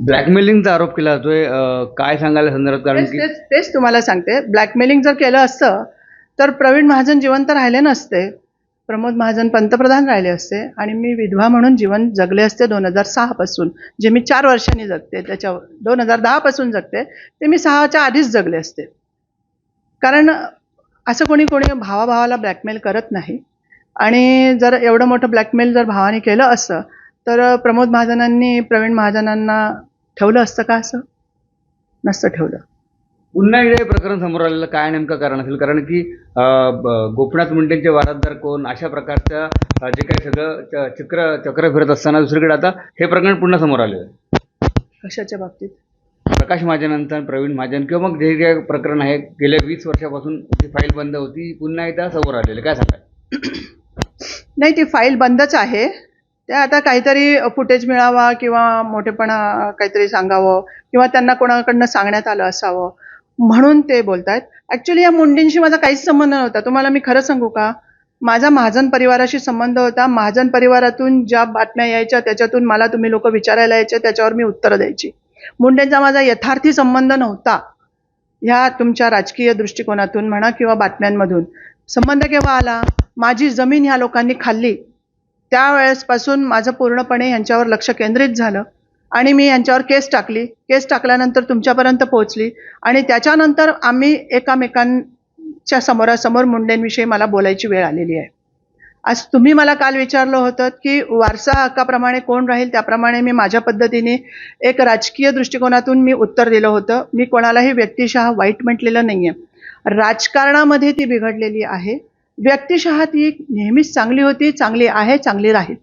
ब्लॅकमेलिंगचा आरोप केला जातोय अं, काय सांगायला संदर्भात? कारण तेच की तेच तेच तुम्हाला सांगते. ब्लॅकमेलिंग जर केलं असतं तर प्रवीण महाजन जिवंत राहिले नसते. प्रमोद महाजन पंतप्रधान राहिले असते. आणि मी विधवा म्हणून जीवन जगले असते दोन हजार सहा पासून. जे मी चार वर्षांनी जगते त्याच्या दोन हजार दहा पासून जगते ते मी सहाच्या आधीच जगले असते. कारण असं कोणी कोणी भावाभावाला ब्लॅकमेल करत नाही. आणि जर एवढं मोठं ब्लॅकमेल जर भावाने केलं असतं तर प्रमोद महाजनांनी प्रवीण महाजनांना ठेवलं असतं का असं? नसतं ठेवलं. पुन्हा एकदा हे प्रकरण समोर आलेलं काय नेमकं कारण असेल? कारण की गोपीनाथ मुंडेंचे वारसदार कोण? अशा प्रकारच्या अं, जे काही सगळं चक्र चक्र फिरत असताना दुसरीकडे आता हे प्रकरण पुन्हा समोर आलेलं आहे. कशाच्या बाबतीत? प्रकाश महाजनांचं प्रवीण महाजन किंवा मग जे काही प्रकरण आहे गेल्या वीस वर्षापासून जी फाईल बंद होती पुन्हा एकदा समोर आलेलं काय सांगाल? नाही ती फाईल बंदच आहे. ते आता काहीतरी फुटेज मिळावा किंवा मोठेपणा काहीतरी सांगावं किंवा त्यांना कोणाकडनं सांगण्यात आलं असावं म्हणून ते बोलतायत. ॲक्च्युली या मुंडींशी माझा काहीच संबंध नव्हता. तुम्हाला मी खरं सांगू का? माझा महाजन परिवाराशी संबंध होता. महाजन परिवारातून ज्या बातम्या यायच्या त्याच्यातून मला तुम्ही लोक विचारायला यायचे त्याच्यावर मी उत्तरं द्यायची. मुंडेंचा माझा यथार्थी संबंध नव्हता. ह्या तुमच्या राजकीय दृष्टिकोनातून म्हणा किंवा बातम्यांमधून. संबंध केव्हा आला? माझी जमीन ह्या लोकांनी खाल्ली. त्यावेळेसपासून माझं पूर्णपणे यांच्यावर लक्ष केंद्रित झालं आणि मी यांच्यावर केस टाकली. केस टाकल्यानंतर तुमच्यापर्यंत पोहोचली आणि त्याच्यानंतर आम्ही एकामेकांच्या समोरासमोर मुंडेंविषयी मला बोलायची वेळ आलेली आहे. आज तुम्ही मला काल विचारलं होतं की वारसा हक्काप्रमाणे कोण राहील? त्याप्रमाणे मी माझ्या पद्धतीने एक राजकीय दृष्टिकोनातून मी उत्तर दिलं होतं. मी कोणालाही व्यक्तिशः वाईट म्हटलेलं नाही आहे राजकारणामध्ये ती बिघडलेली आहे. व्यक्तिशः ती नेहमीच चांगली होती चांगली आहे चांगली राहील.